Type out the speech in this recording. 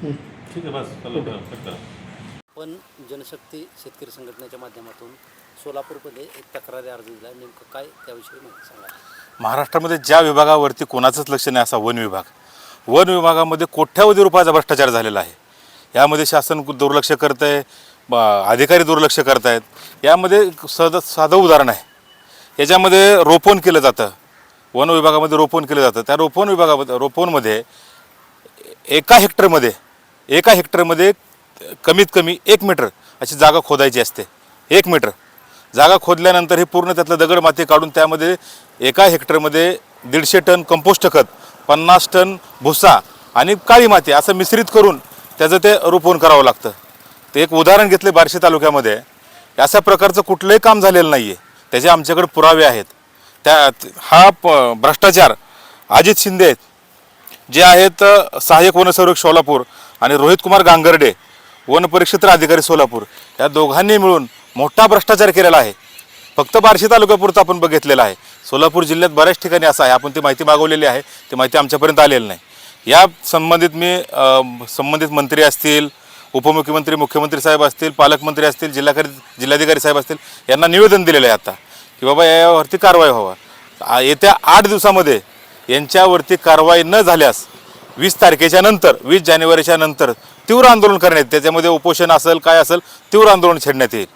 ठीक आहे बस चला करा, कट करा. पण जनशक्ती शेतकरी संघटनेच्या माध्यमातून सोलापूरमध्ये एक तक्रारी अर्ज दिला. नेमकं काय त्याविषयी माहिती सांगा. महाराष्ट्रामध्ये ज्या विभागावरती कोणाचंच लक्ष नाही असा वन विभाग. वन विभागामध्ये कोट्यावधी रुपयाचा भ्रष्टाचार झालेला आहे. यामध्ये शासन दुर्लक्ष करत आहे अधिकारी दुर्लक्ष करत आहेत. यामध्ये साधं साधं उदाहरण आहे. याच्यामध्ये रोपण केलं जातं. वन विभागामध्ये रोपण केलं जातं. त्या रोपण विभागामध्ये रोपणमध्ये एका हेक्टरमध्ये एका हेक्टरमध्ये कमीत कमी एक मीटर अशी जागा खोदायची असते. एक मीटर. जागा खोदल्यानंतर हे पूर्ण त्यातलं दगड माती काढून त्यामध्ये एका हेक्टरमध्ये दीडशे टन कंपोस्ट खत पन्नास टन भुसा आणि काळी माती असं मिश्रित करून त्याचं ते रोपवून करावं लागतं. ते एक उदाहरण घेतले बार्शी तालुक्यामध्ये. अशा प्रकारचं कुठलंही काम झालेलं नाही आहे त्याचे आमच्याकडे पुरावे आहेत. त्या हा प भ्रष्टाचार अजित शिंदे आहेत जे आहेत सहाय्यक वनसंरक्षक सोलापूर आणि रोहित कुमार गांगर्डे वन परिक्षेत्र अधिकारी सोलापूर या दोघांनी मिळून मोठा भ्रष्टाचार केलेला आहे. फक्त बार्शी तालुक्यापुरतं आपण बघितलेलं आहे. सोलापूर जिल्ह्यात बऱ्याच ठिकाणी असं आहे. आपण ती माहिती मागवलेली आहे. ती माहिती आमच्यापर्यंत आलेली नाही. या संबंधित मी संबंधित मंत्री असतील उपमुख्यमंत्री मुख्यमंत्री साहेब असतील पालकमंत्री असतील जिल्हाधिकारी जिल्हाधिकारी साहेब असतील यांना निवेदन दिलेलं आहे आता की बाबा यावरती कारवाई व्हावा. येत्या आठ दिवसामध्ये यांच्यावरती कारवाई न झाल्यास वीस तारखेच्या नंतर वीस जानेवारीच्या नंतर तीव्र आंदोलन करण्यात त्याच्यामध्ये उपोषण असेल काय असेल तीव्र आंदोलन छेडण्यात येईल.